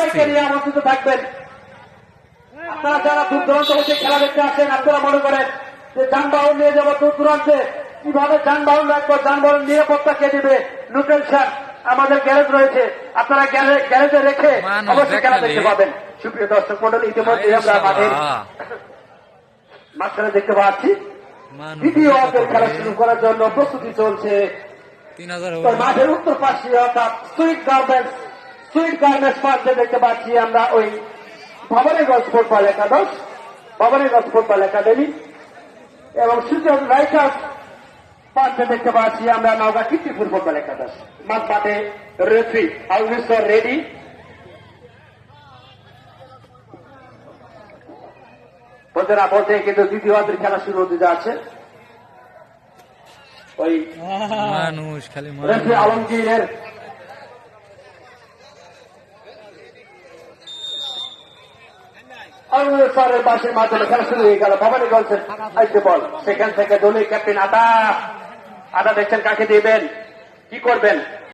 আমন্ত্রিত থাকবেন। আপনারা যারা দূর দূরান্ত হতে খেলা দেখতে আসেন আপনারা মনে করেন যে যানবাহন নিয়ে যাব দূর দূরান্তে। কীভাবে যানবাহন রাখব যানবাহন নিরাপত্তা কে দিবে? নিউট্রেশন আমাদের গ্যারেজ রয়েছে। আপনারা গ্যারেজে রেখে অবশ্যই খেলা দেখতে পাবেন। সুপ্রিয় দর্শক মন্ডলী ইতিমধ্যে আমরা মাঠের মাঝখানে দেখতে পাচ্ছি। দ্বিতীয় অঙ্কের খেলা শুরু করার জন্য প্রস্তুতি চলছে। মাঠের উত্তর পাশে অর্থাৎ সুইট গার্মেন্টস সুইট গার্মেন্টস পার্কে দেখতে পাচ্ছি আমরা ওই ভবানীগঞ্জ ফুটবল একাদশ ভবানীগঞ্জ ফুটবল একাডেমি এবং সুজন রাইটার্স পার্কে দেখতে পাচ্ছি আমরা নওগাঁ কীর্তিপুর ফুটবল একাদশ। মাঠ মাঠে রেফি আউলিশ্বর রেডি বলতে না বলতে কিন্তু দ্বিতীয় অর্ধের খেলা শুরু হতে যাচ্ছে। ওই মানুষ খালি আলমগীরের অমৃতসরের বাসের মাধ্যমে খেলা শুরু হয়ে গেল। ভবানীগঞ্জের আইসে বল। সেখান থেকে দলীয় ক্যাপ্টেন আটা আটা দেখছেন কাকে দিবেন? কি করবেন?